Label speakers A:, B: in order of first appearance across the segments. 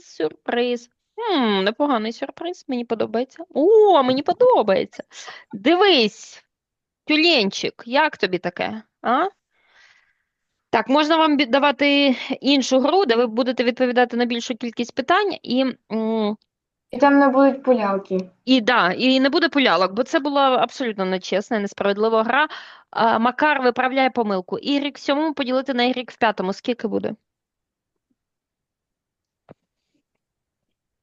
A: сюрприз. М, непоганий сюрприз, мені подобається. О, мені подобається. Дивись, тюленчик, як тобі таке? А? Так, можна вам давати іншу гру, де ви будете відповідати на більшу кількість питань, і,
B: І там не будуть пулялки.
A: і, да, і не буде пулялок, бо це була абсолютно нечесна і несправедлива гра. А, Макар виправляє помилку. Ігрік в сьомому поділити на ігрік в п'ятому. Скільки буде?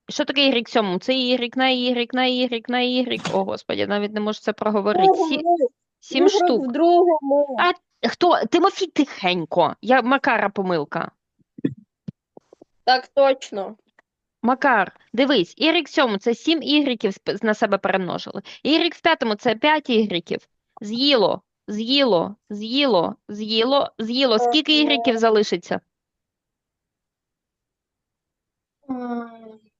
A: Що таке в сьомому? Це ігрік на ігрік, на ігрік, на ігрік. О, Господі, навіть не можу це проговорити. Сі, сім штук.
C: В другому.
A: А хто? Тимофій тихенько. Я Макара помилка.
C: Так точно.
A: Макар, дивись, ігрік в сьомому це 7 ігріків сп- на себе перемножили. Ігрік в п'ятому це 5 ігріків. З'їло, з'їло, з'їло, з'їло, з'їло. Скільки ігріків залишиться?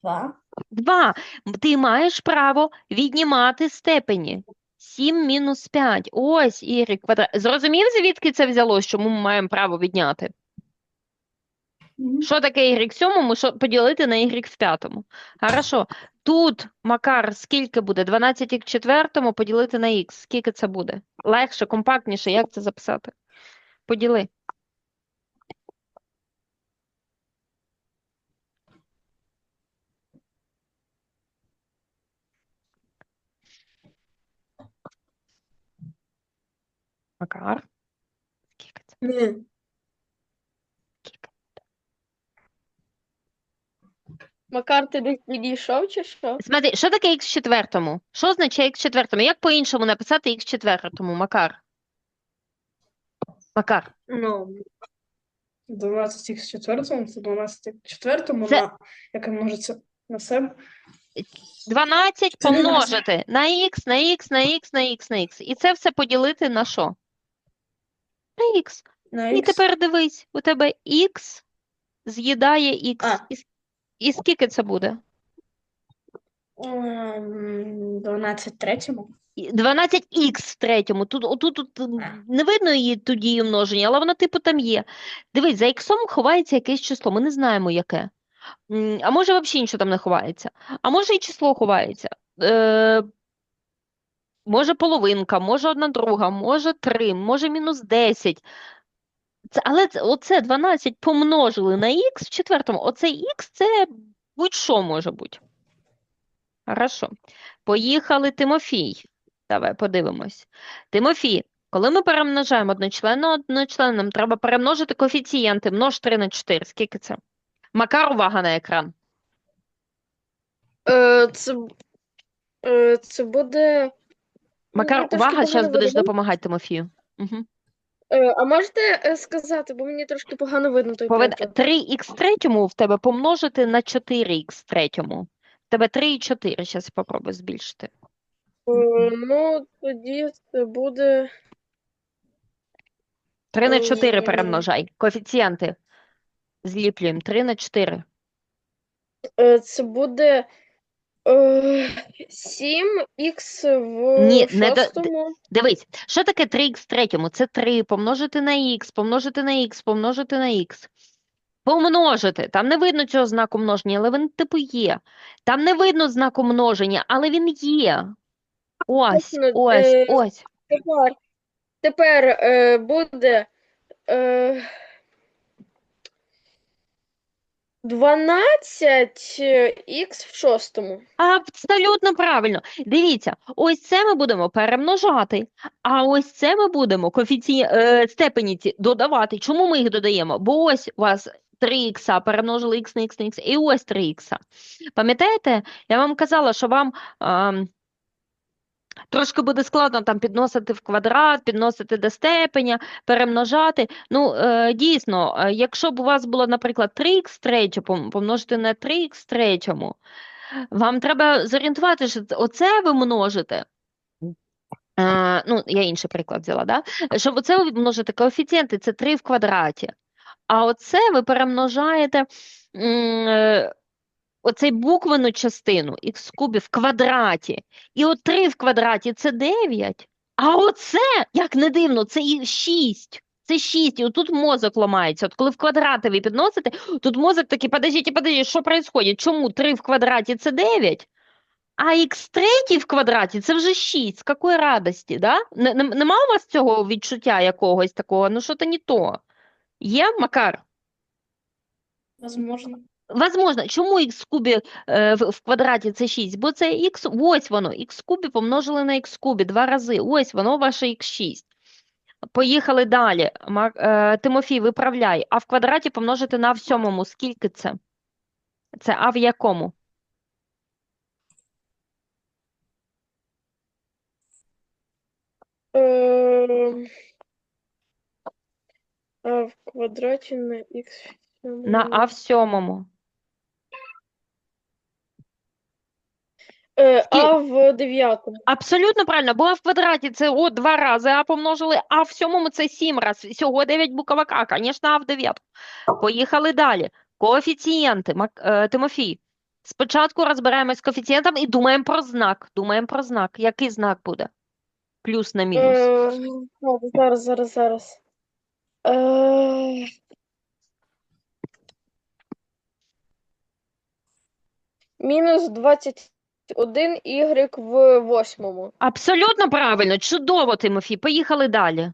C: Два.
A: Два. Ти маєш право віднімати степені. 7 мінус 5. Ось ігрік квадрат. Зрозумів, звідки це взялось, чому ми маємо право відняти? Що таке y в сьомому, що поділити на y в п'ятому? Хорошо. Тут, Макар, скільки буде? 12 в четвертому поділити на х. Скільки це буде? Легше, компактніше, як це записати? Поділи. Макар. Скільки це?
C: Ні.
A: Скільки?
C: Макар, ти десь підійшов чи що?
A: Смотри, що таке х в четвертому? Що означає х в четвертому? Як по-іншому написати х в четвертому, Макар? Макар.
D: Ну, 12 х четвертому, це 12 х четвертому,
A: Це-
D: на, яке множиться на себе.
A: 12
D: Це не нас.
A: помножити на х, на х, на х, на х, на х. І це все поділити на що? На х.
D: На
A: І
D: х.
A: тепер дивись, у тебе х з'їдає х.
D: А.
A: І, с- і скільки це буде?
D: Ем, 12 третьому.
A: І 12х в третьому. Тут, отут, тут м, не видно її ту дію множення, але вона типу там є. Дивись, за х ховається якесь число, ми не знаємо яке. М, А може взагалі нічого там не ховається. А може і число ховається. Е, може половинка, може одна друга, може 3, може мінус 10. Це, але це, оце 12 помножили на х в четвертому. Оцей х це будь-що може бути. Хорошо. Поїхали, Тимофій. Давай подивимось. Тимофій, коли ми перемножаємо одночлен на треба перемножити коефіцієнти. Множ 3 на 4. Скільки це? Макар, увага на екран.
C: Е, це, е, це буде.
A: Макар,
C: мені трошки
A: увага,
C: погано
A: зараз будеш
C: видно.
A: допомагати Тимофію. Угу.
C: Е, а можете е, сказати, бо мені трошки погано видно той
A: Повед...
C: приклад.
A: 3х третьому в тебе помножити на 4х третьому. В тебе 3 і 4. Зараз попробую збільшити.
C: Е, ну, тоді це буде.
A: 3 на 4
C: Ем.
A: перемножай. Коефіцієнти. Зліплюємо. 3 на 4.
C: Е, це буде. Е, 7х в
A: Ні, не до-
C: шостому.
A: Дивись, що таке 3х третьому? Це 3 помножити на х, помножити на х, помножити на х. Помножити. Там не видно цього знаку множення, але він типу є. Там не видно знаку множення, але він є. Ось,
C: Точно,
A: ось,
C: е,
A: ось.
C: Тепер, тепер е, буде е, 12х в шостому.
A: Абсолютно правильно. Дивіться, ось це ми будемо перемножати, а ось це ми будемо коефіці... е, степені додавати. Чому ми їх додаємо? Бо ось у вас 3х перемножили х на х на х, і ось 3х. Пам'ятаєте, я вам казала, що вам ам, трошки буде складно там підносити в квадрат, підносити до степеня, перемножати. Ну, е, дійсно, е, якщо б у вас було, наприклад, 3х третє пом- помножити на 3х третьому, вам треба зорієнтувати, що оце ви множите. Е, ну, я інший приклад взяла, да? Щоб оце ви множите коефіцієнти, це 3 в квадраті. А оце ви перемножаєте е, оцей буквену частину х в в квадраті. І от 3 в квадраті це 9. А оце, як не дивно, це і 6. Це 6, і отут мозок ламається. От коли в квадрати ви підносите, тут мозок такий, подождіть, подождіть, що відбувається? Чому 3 в квадраті це 9, а х третій в квадраті це вже 6. З якої радості, да? Нема у вас цього відчуття якогось такого? Ну, що то не то. Є, Макар?
D: Возможно.
A: Возможно. Чому х кубі е, в, квадраті це 6? Бо це х, ось воно, х кубі помножили на х кубі два рази. Ось воно ваше х6. Поїхали далі. Е, Тимофій, виправляй. А в квадраті помножити на в сьомому. Скільки це? Це а в якому?
C: Е, А в квадраті на х.
A: На а в сьомому.
C: Е, А в дев'ятому.
A: Абсолютно правильно, бо в квадраті це о, два рази, а помножили, а в сьомому це сім раз. Всього 9 буквок А, звісно, а в дев'ятку. Поїхали далі. Коефіцієнти. Е, Тимофій. Спочатку розбираємось з коефіцієнтом і думаємо про знак. Думаємо про знак. Який знак буде? Плюс на мінус.
C: Е, зараз, зараз, зараз. Е, Мінус 21 y в восьмому.
A: Абсолютно правильно. Чудово, Тимофій. Поїхали далі.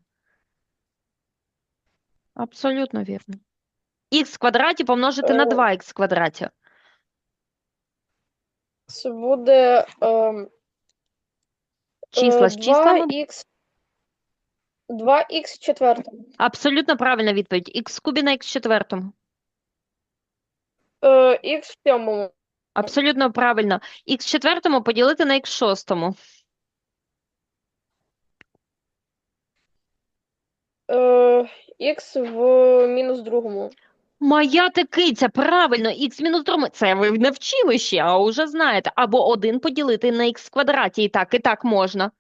A: Абсолютно вірно. Х в квадраті помножити на
C: Е.
A: 2х в квадраті.
C: Це буде ем,
A: Числа
C: е,
A: з числами.
C: 2х 2х в четвертому.
A: Абсолютно правильна відповідь. Х в кубі на х в четвертому.
C: Е, х в сьомому.
A: Абсолютно правильно. Х четвертому поділити на х шостому.
C: Е, х в мінус другому.
A: Моя ти киця, правильно, х мінус другому. Це ви не вчили ще, а вже знаєте. Або один поділити на х квадраті. І так, і так можна.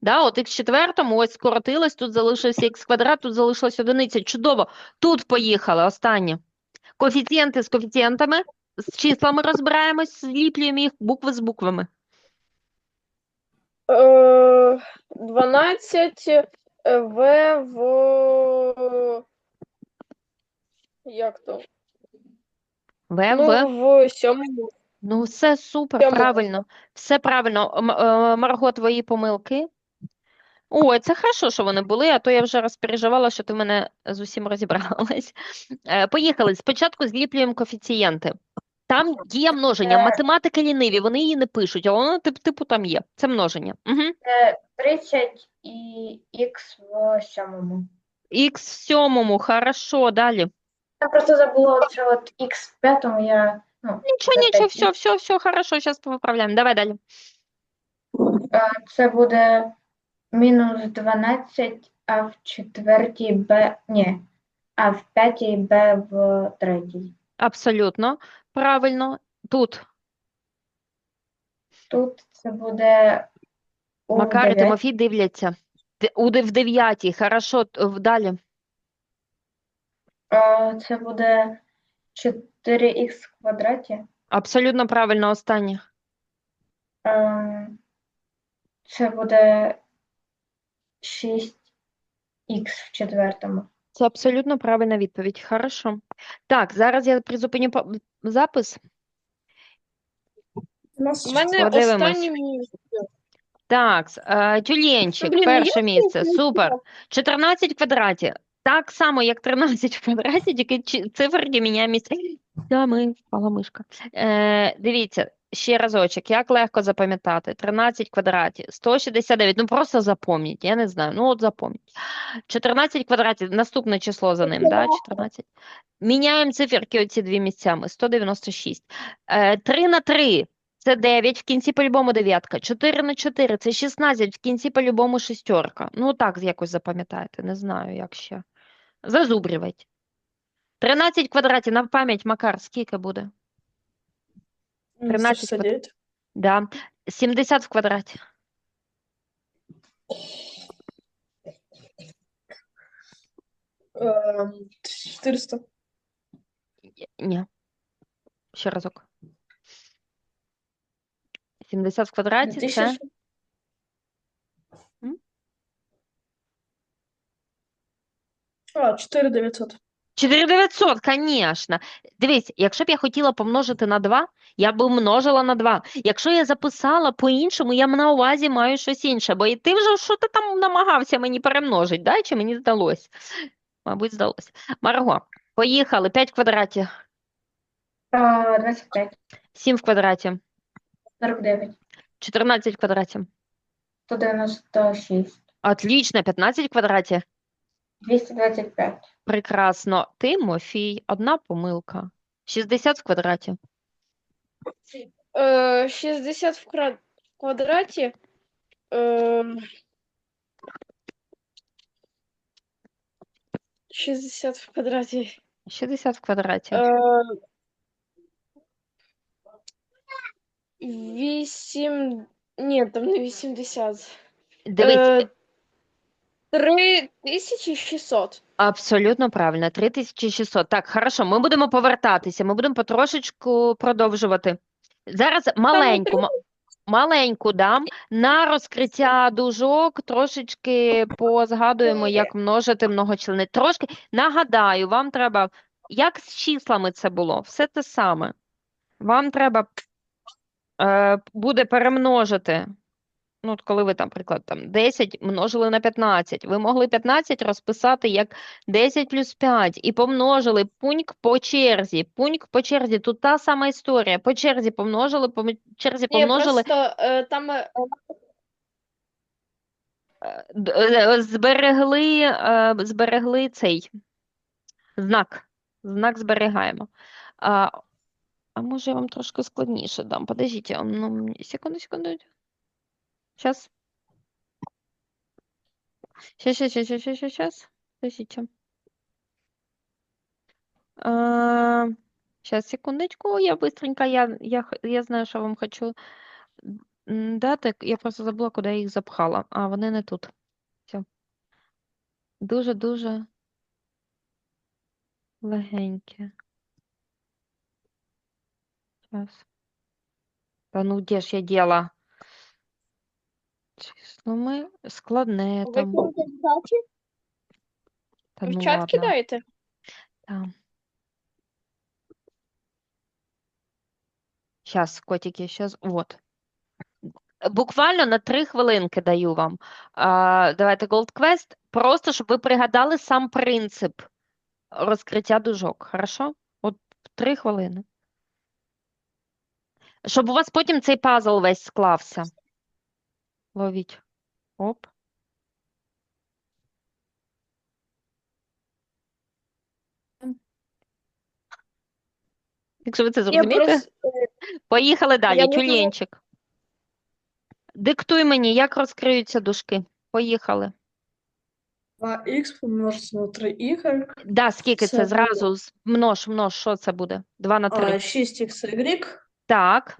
A: Да, от х четвертому, ось скоротилось, тут залишився х квадрат, тут залишилась одиниця. Чудово. Тут поїхали, останнє. Коефіцієнти з коефіцієнтами, з числами розбираємось, зліплюємо їх букви з буквами.
C: Е, 12 е, в в як то?
A: В,
C: Ну,
A: В.
C: в сьомому.
A: Ну, все супер,
C: Сьомому.
A: правильно. Все правильно. М- е, Марго, твої помилки. Ой, це хорошо, що вони були, а то я вже розпереживала, що ти мене з усім розібралась. Е, Поїхали. Спочатку зліплюємо коефіцієнти. Там дія множення.
B: Е.
A: Математики ліниві, вони її не пишуть, а воно тип, типу там є. Це множення. Угу.
B: Е, 30 і х в сьомому.
A: Х в сьомому, хорошо, далі.
B: Я просто забула це от х в п'ятому, я, ну,
A: Нічого,
B: Це
A: нічого,
B: п'ять.
A: все, все, все, хорошо, зараз виправляємо. Давай далі.
B: е, це буде мінус 12, а в четвертій Б, ні, а в п'ятій Б в третій.
A: Абсолютно правильно. Тут
B: Тут це буде у
A: Макар і
B: дев'ятій.
A: Тимофій дивляться. Д- У де- в дев'ятій, хорошо, т- в- далі.
B: Це буде 4х в квадраті.
A: Абсолютно правильно, останнє.
B: Е, Це буде 6х в четвертому.
A: Це абсолютно правильна відповідь. Хорошо. Так, зараз я призупиню запис.
D: У
C: мене
A: Подивимось.
C: останнє місце.
A: Так, е,
C: Блін,
A: перше місце. Супер. 14 в квадраті. Так само, як 13 в квадраті, тільки циферки міняє місце. Да, ми впала мишка. Е, дивіться, ще разочок, як легко запам'ятати. 13 в квадраті, 169, ну просто запомніть, я не знаю, ну от запомніть. 14 в квадраті, наступне число за ним, да, 14. Міняємо циферки оці дві місцями, 196. Е, 3 на 3 це 9, в кінці по-любому дев'ятка. 4 на 4 це 16, в кінці по-любому шестерка. Ну так якось запам'ятайте, не знаю, як ще. Зазубрювати. 13 в квадраті, на пам'ять, Макар, скільки буде? 13
D: 169.
A: Да. 70 в квадраті.
D: Е, 400.
A: Ні. Ще разок. 70 в квадраті це
B: 2000.
D: А, 4900.
A: 4900, звісно. Дивись, якщо б я хотіла помножити на 2, я б множила на 2. Якщо я записала по-іншому, я на увазі маю щось інше. Бо і ти вже що ти там намагався мені перемножити, да? чи мені здалось? Мабуть, здалось. Марго, поїхали. 5 в квадраті,
B: А, 25,
A: 7 в квадраті,
B: 49,
A: 14 в квадраті.
B: 196,
A: Отлично, 15 в квадраті.
B: 225,
A: Прекрасно. Тимофій, одна помилка. 60 в квадраті.
C: Е, 60 в кра- в квадраті. Е, 60 в квадраті.
A: 60 в квадраті.
C: Е, 8. Ні, там не 80.
A: Дивись,
C: Е, 3600.
A: Абсолютно правильно, 3600. Так, хорошо, ми будемо повертатися, ми будемо потрошечку продовжувати. Зараз маленьку, ма- маленьку дам на розкриття дужок, трошечки позгадуємо, як множити многочлени. Трошки нагадаю, вам треба, як з числами це було, все те саме. Вам треба е, буде перемножити. Ну, от коли ви, там, наприклад, там 10 множили на 15, ви могли 15 розписати як 10 плюс 5 і помножили пункт по черзі. Пункт по черзі. Тут та сама історія. По черзі помножили, по черзі
C: Ні,
A: помножили,
C: просто е, там е,
A: е, зберегли, е, зберегли цей знак. Знак зберігаємо. А, а може я вам трошки складніше дам? Подождіть, ну, секунду, секунду. Сейчас. Сейчас, сейчас, сейчас, сейчас, сейчас. Подождите. А, сейчас, секундочку, я быстренько, я, я, я знаю, що вам хочу дати. Я просто забула, куди я їх запхала. А, вони не тут. Все. Дуже-дуже легенькі. Сейчас. Та ну, де ж я діла? Числами складне
C: ви
A: там.
C: в чаті?
A: Та
C: В
A: ну
C: чат
A: ладно.
C: кидаєте?
A: Та. Щас, котики, щас, вот. Буквально на три хвилинки даю вам. А, давайте Gold Quest, просто щоб ви пригадали сам принцип розкриття дужок, хорошо? От три хвилини. Щоб у вас потім цей пазл весь склався. Ловіть. Оп. Якщо ви це зрозумієте,
C: просто
A: поїхали далі.
C: Я можу-
A: Тюленчик. Диктуй мені, як розкриються дужки. Поїхали.
D: 2х помножити на 3y,
A: Да, скільки це
D: Це
A: зразу? Множ, множ, що це буде? 2 на 3.
D: а 6xy
A: Так,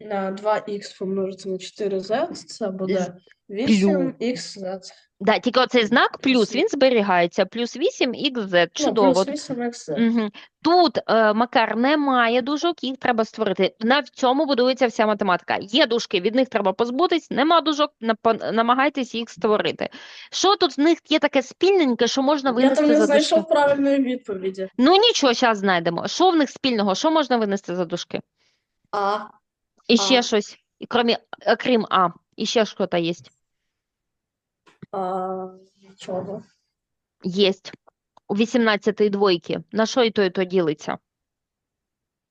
D: на 2х помножити на 4z, це буде 8xz.
A: да, тільки оцей знак плюс,
D: Плюс
A: він зберігається. Плюс 8xz.
D: Ну, плюс 8xz.
A: Угу. Тут, е, Макар, немає дужок, їх треба створити. На цьому будується вся математика. Є дужки, від них треба позбутись, нема дужок, намагайтесь їх створити. Що тут в них є таке спільненьке, що можна
D: Я
A: винести
D: там не
A: за дужки?
D: знайшов правильної відповіді.
A: Ну нічого, зараз знайдемо. Що в них спільного? Що можна винести за дужки?
D: А,
A: і ще
D: А.
A: щось, і крім, э, крім А, і ще щось є.
D: А, нічого.
A: Є. У 18 двойки. На що і то, і то ділиться?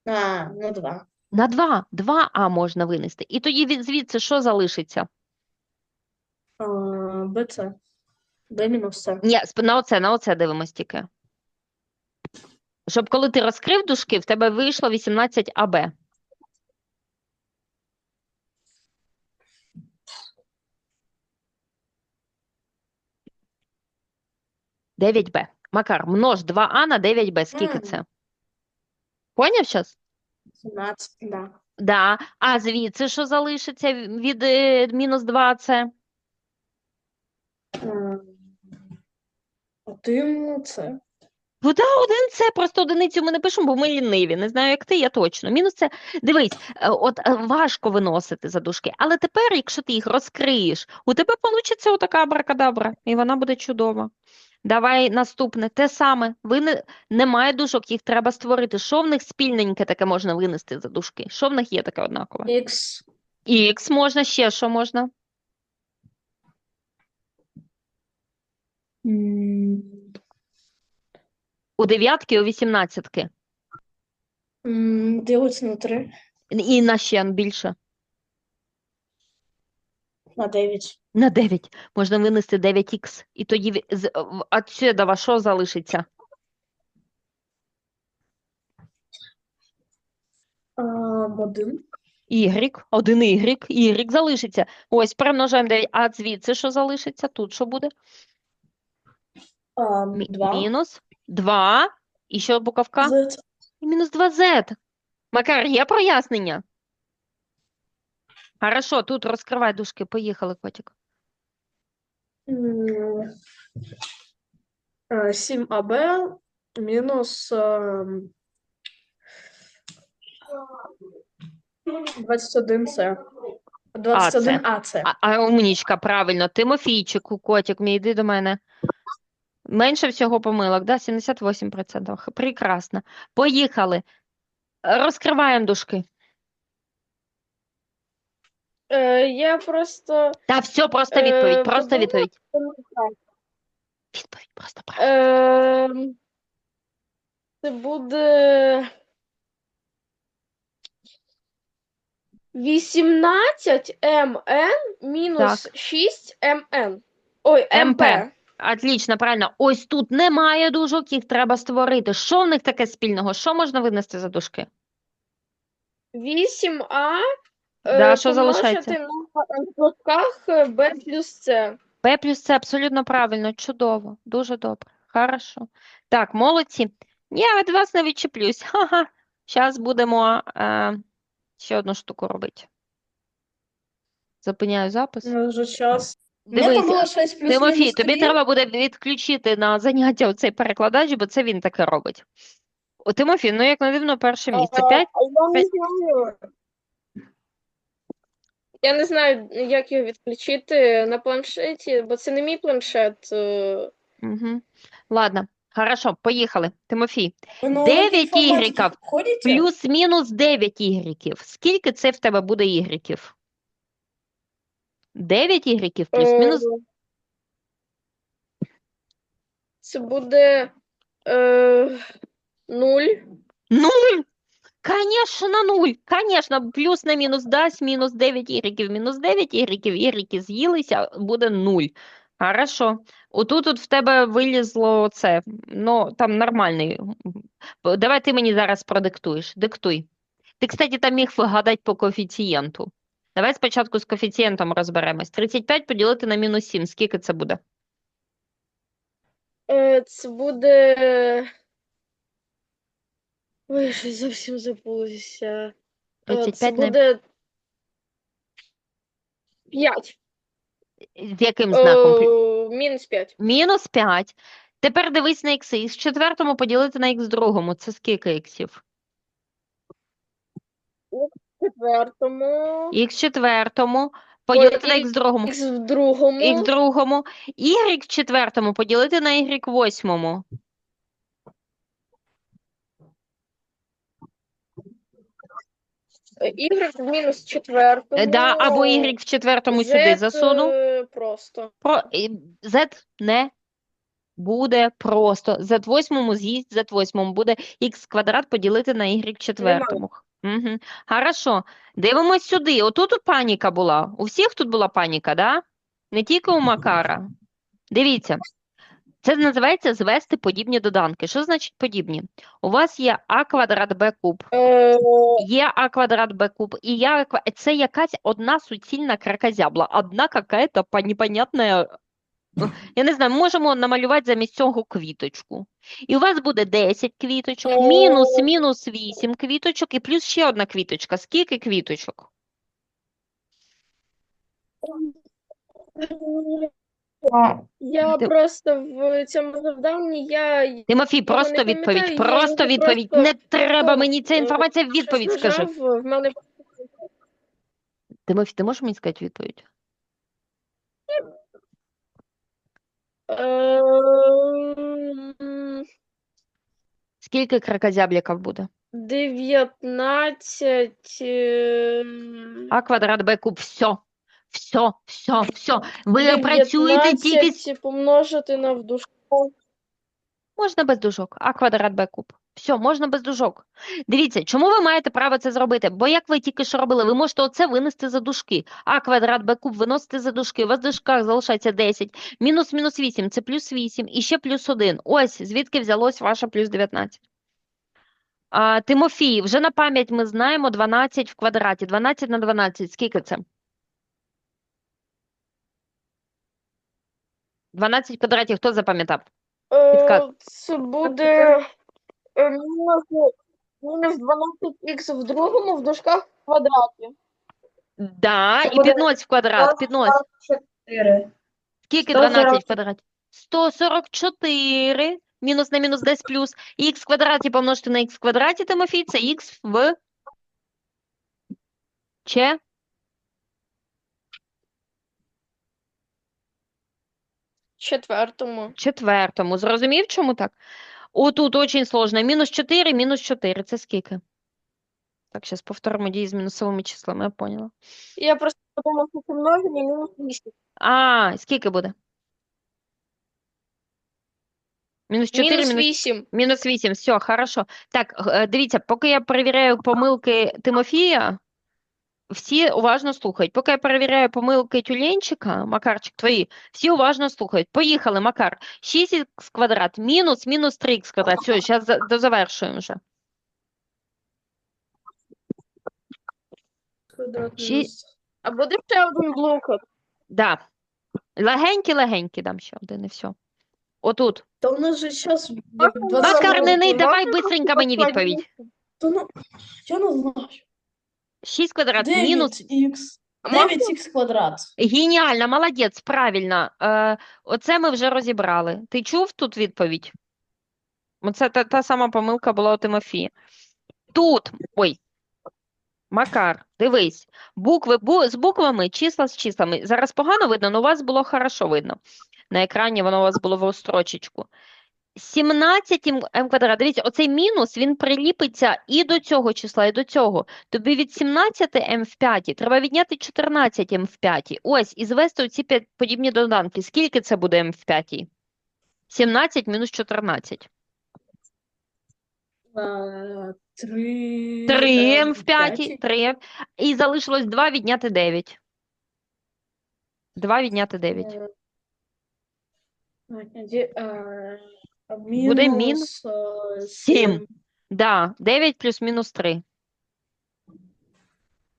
D: А, ну два.
A: На 2. 2 А можна винести. І тоді від звідси що залишиться?
D: БЦ. Б, мінус С.
A: Ні, на оце, на оце дивимось тільки. Щоб коли ти розкрив дужки, в тебе вийшло 18 АБ. 9b. Макар, множ 2а на 9b. Скільки це? Поняв зараз?
D: 17, да.
A: Да. А звідси що залишиться від е, мінус
D: 2c? Один це.
A: Ну, да, один це просто одиницю ми не пишемо, бо ми ліниві. Не знаю, як ти, я точно. Мінус це. Дивись, е, от е, важко виносити задушки. але тепер, якщо ти їх розкриєш, у тебе вийде отака абракадабра, і вона буде чудова. Давай наступне. Те саме. Ви не... Немає дужок, їх треба створити. Що в них спільненьке таке можна винести за дужки? Що в них є таке однакове?
D: Х.
A: Х можна, ще що можна?
D: м,
A: У дев'ятки, у вісімнадцятки.
D: м, Ділиться на 3,
A: І на ще більше.
D: На 9.
A: На 9. Можна винести 9х. І тоді з- отсюда що залишиться?
D: 1.
A: Y, один Y, Y залишиться. Ось, перемножаємо 9. А звідси що залишиться? Тут що буде? Мі-
D: 2.
A: Мінус 2. І що буковка?
D: Z.
A: І мінус 2z. Макар, є прояснення? Хорошо, тут розкривай дужки. Поїхали, котик.
D: М, 7АБ мінус ем, 21С. 21АЦ.
A: А, а умнічка, правильно. Тимофійчику, котик, мій, йди до мене. Менше всього помилок, да? 78%. Прекрасно. Поїхали. Розкриваємо дужки.
C: Е, я просто
A: Та все, просто відповідь,
C: Е,
A: просто відповідь. Відповідь, просто правильно.
C: е, це буде 18 МН мінус 6 МН. Ой,
A: МП.
C: МП.
A: Отлично, правильно. Ось тут немає дужок, їх треба створити. Що в них таке спільного? Що можна винести за дужки?
C: 8А
A: Да,
C: е,
A: що залишається?
C: помножити на в дужках е, Б плюс С.
A: П плюс С абсолютно правильно, чудово, дуже добре, хорошо. Так, молодці. Я від вас не відчеплюсь. Ха-ха. Зараз будемо е, ще одну штуку робити. Зупиняю запис.
D: Ну, вже час.
A: Дивися,
D: було 6 плюс
A: Тимофій,
D: мінус
A: тобі
D: 3.
A: треба буде відключити на заняття оцей перекладач, бо це він таке робить. О, Тимофій, ну як не дивно, перше місце. П'ять?
C: а я не знаю. Я не знаю, як його відключити на планшеті, бо це не мій планшет.
A: Угу. Ладно, хорошо, поїхали. Тимофій,
D: уроки
A: 9
D: інформатики
A: ігреків плюс-мінус 9 ігреків. Скільки це в тебе буде ігреків? 9 ігреків плюс-мінус
C: Е, Це буде е, 0.
A: Нуль? Конечно, нуль. Конечно, плюс на мінус дасть, мінус 9 ігреків, мінус 9 ігреків, ігреки з'їлися, буде нуль. Хорошо. Отут от в тебе вилізло це. Ну, там нормальний. Давай ти мені зараз продиктуєш. Диктуй. Ти, кстати, там міг вигадати по коефіцієнту. Давай спочатку з коефіцієнтом розберемось. 35 поділити на мінус 7. Скільки це буде?
C: Е, Це буде. Ой, я щось зовсім забулася. Е, Це
A: на...
C: буде 5.
A: З яким знаком? Плю-
C: Мінус 5.
A: Мінус 5. Тепер дивись на ікси. Із четвертому поділити на х другому. Це скільки іксів?
C: Четвертому.
A: Х четвертому поділити на х другому.
C: Х в другому.
A: Х другому. Y в четвертому поділити на y восьмому.
C: Y в мінус четвертому.
A: Е, Да, або y в четвертому сюди
C: Z,
A: засунув.
C: е, Просто.
A: Про... Z не буде просто. Z восьмому з'їсть Z восьмому буде х квадрат поділити на y четвертому. Угу. Хорошо. Дивимось сюди. Отут от паніка була. У всіх тут була паніка, да? Не тільки у Макара. Дивіться. Це називається звести подібні доданки. Що значить подібні? У вас є а квадрат b куб,
C: Е,
A: є а квадрат b куб, і я це якась одна суцільна кракозябла, одна какая-то непонятная я не знаю, можемо намалювати замість цього квіточку. І у вас буде 10 квіточок, мінус, мінус 8 квіточок і плюс ще одна квіточка. Скільки квіточок?
C: Я
A: Ти-
C: просто в цьому завданні я
A: Тимофій,
C: не
A: просто
C: пам'ятаю,
A: відповідь,
C: я
A: просто
C: його
A: відповідь.
C: просто-
A: Не треба мені ця
C: е,
A: інформація,
C: щось
A: відповідь скажи.
C: нажав, в мене
A: Тимофій, ти можеш мені сказати відповідь?
C: Ем,
A: Скільки кракозябликів буде?
C: 19. ем,
A: А квадрат Б куб. Все. Все, все, все. Ви працюєте тільки з
C: 19 помножити на в дужках.
A: Можна без дужок, а квадрат Б куб. Все, можна без дужок. Дивіться, чому ви маєте право це зробити? Бо як ви тільки що робили, ви можете оце винести за дужки. А квадрат Б куб виносите за дужки. У вас в дужках залишається 10. Мінус мінус 8 – це плюс 8. І ще плюс 1. Ось, звідки взялось ваше плюс 19. А, Тимофій, вже на пам'ять ми знаємо 12 в квадраті. 12 на 12. Скільки це? 12 в квадраті. Хто запам'ятав? Підказ.
C: Е, Це буде е, мінус, мінус 12х в другому в дужках в квадраті.
A: Да,
B: Це
A: і
B: буде
A: піднось в квадрат, піднось.
B: 4.
A: Скільки
B: 140.
A: 12 в квадраті? 144 мінус на мінус десь плюс. Х в квадраті помножити на х в квадраті, Тимофій, це х в че?
C: Четвертому.
A: Четвертому. Зрозумів, чому так? Отут дуже сложно. Мінус 4, мінус 4. Це скільки? Так, зараз повторимо дії з мінусовими числами, я поняла.
C: Я просто подумав, що це множення мінус 8.
A: А, скільки буде? Мінус 4,
C: Мінус
A: мінус
C: 8.
A: Мінус 8, все, хорошо. Так, е, дивіться, поки я перевіряю помилки Тимофія, всі уважно слухають. Поки я перевіряю помилки Тюленчика, Макарчик, твої, всі уважно слухають. Поїхали, Макар. 6х квадрат мінус мінус 3х квадрат. Все, зараз дозавершуємо вже.
D: Квадрат мінус.
C: А буде ще один блокок.
A: Да. Легенькі-легенькі дам ще один і все. Отут.
D: Та у нас же зараз
A: Макар, не, не, давай бистренько мені відповідь.
D: Та ну, я не знаю.
A: 6 квадрат мінус
D: 9х.
C: А
D: 9х квадрат.
A: Геніально, молодець, правильно. Е, оце ми вже розібрали. Ти чув тут відповідь? Оце та, та сама помилка була у Тимофія. Тут, ой, Макар, дивись, букви бу, з буквами, числа з числами. Зараз погано видно, але у вас було хорошо видно. На екрані воно у вас було в строчечку. 17 м квадрат. Дивіться, оцей мінус, він приліпиться і до цього числа, і до цього. Тобі від 17 м в п'ятій треба відняти 14 м в п'ятій. Ось, і звести оці подібні доданки. Скільки це буде м в п'ятій? 17 мінус 14.
D: 3.
A: 3 м в п'ятій, 3. І залишилось 2 відняти 9. 2 відняти 9.
D: Е, е,
A: Буде
D: Мінус е,
A: Сім.
D: сім.
A: Да, 9 плюс мінус 3.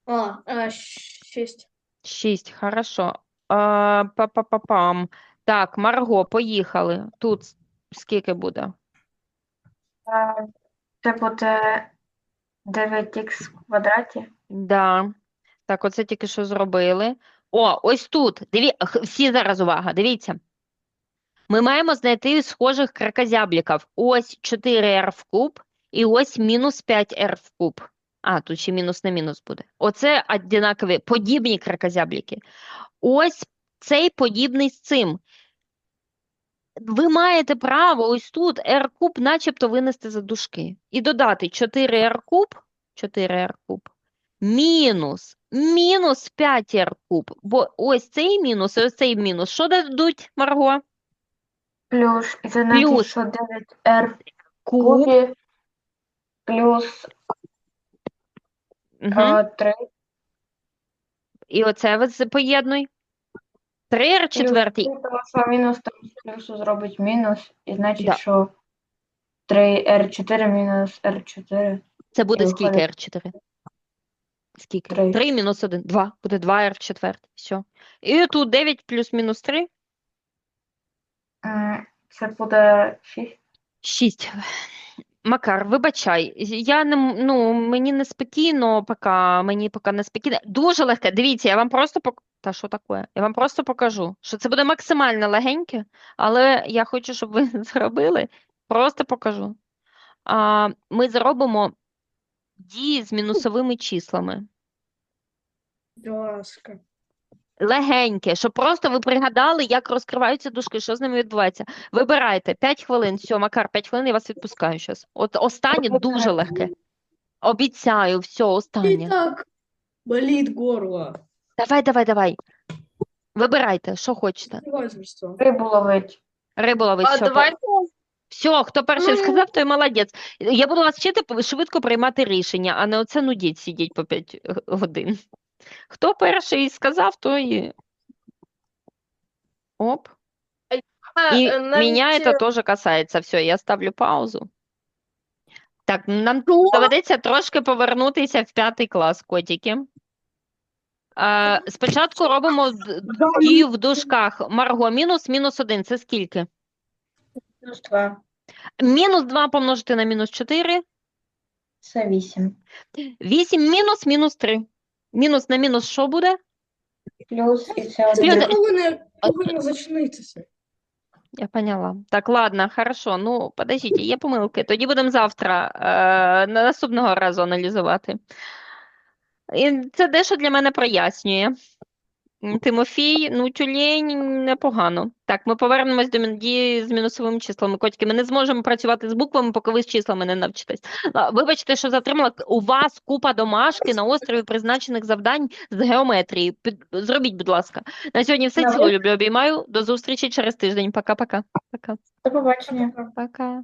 D: А, а, 6.
A: 6, хорошо. А, па-па-па-пам. Так, Марго, поїхали. Тут скільки буде?
B: Е, Це буде 9х в квадраті.
A: Да. Так, оце тільки що зробили. О, ось тут. Диві... Всі зараз увага, дивіться. Ми маємо знайти схожих кракозябликів. Ось 4r в куб і ось мінус 5r в куб. А, тут ще мінус на мінус буде. Оце однакові, подібні кракозяблики. Ось цей подібний з цим. Ви маєте право ось тут r куб начебто винести за дужки. І додати 4r куб, 4r куб, мінус, мінус 5r куб. Бо ось цей мінус і ось цей мінус. Що дадуть, Марго?
B: Плюс, і це значить,
A: Плюс.
B: що 9r в
A: Куб.
B: кубі плюс е, 3
A: І оце ви з- поєднуй. 3r четвертий.
B: 3, тому що мінус там плюсу зробить мінус, і значить,
A: Да.
B: що 3r4 мінус r4.
A: Це буде
B: І
A: скільки
B: виходить
A: r4? Скільки?
B: Три.
A: 3 мінус 1. 2. Буде 2r в четвертий. Все. І тут 9 плюс мінус 3.
B: М, Це буде 6.
A: 6. Макар, вибачай, я не, м- ну, мені не спокійно, поки, мені поки не спокійно. Дуже легке. Дивіться, я вам просто пок... Та що таке? Я вам просто покажу, що це буде максимально легеньке, але я хочу, щоб ви зробили. Просто покажу. А, ми зробимо дії з мінусовими числами.
D: Будь ласка.
A: Легеньке, щоб просто ви пригадали, як розкриваються дужки, що з ними відбувається. Вибирайте 5 хвилин. Все, Макар, 5 хвилин, я вас відпускаю зараз. От останнє дуже легке. Обіцяю, все,
D: И
A: останнє.
D: так болит горло.
A: Давай, давай, давай. Вибирайте, що хочете.
D: Издевательство.
B: Рибу ловить.
A: Рибу ловить,
C: А
A: все.
C: давайте
A: Все, хто перший
C: Ну,
A: сказав, той молодець. Я буду вас вчити швидко приймати рішення, а не оце нудіть, сидіть по 5 годин. Хто перший сказав, той. Оп. И
C: е, навіть,
A: меня
C: е,
A: это тоже касается. Все, я ставлю паузу. Так, нам
C: Що?
A: доведеться трошки повернутися в п'ятий клас, котики. А, спочатку робимо дію в дужках. Марго, мінус, мінус один. Це скільки?
B: Плюс 2.
A: Мінус 2 помножити на мінус 4.
B: Це 8.
A: 8 мінус, мінус 3. Мінус на мінус що буде?
B: Плюс і це
A: Люди-
B: один.
D: Кого не, зачинитися?
A: Я поняла. Так, ладно, хорошо. Ну, подождіть, є помилки. Тоді будемо завтра, е, на наступного разу аналізувати. І це дещо для мене прояснює. Тимофій, ну, тюлень непогано. Так, ми повернемось до дії з мінусовими числами. Котики, ми не зможемо працювати з буквами, поки ви з числами не навчитесь. Вибачте, що затримала. У вас купа домашки на острові призначених завдань з геометрії. Під- Зробіть, будь ласка. На сьогодні все. Цілую, люблю, обіймаю. До зустрічі через тиждень. Пока-пока. Пока.
B: До побачення.
A: Пока.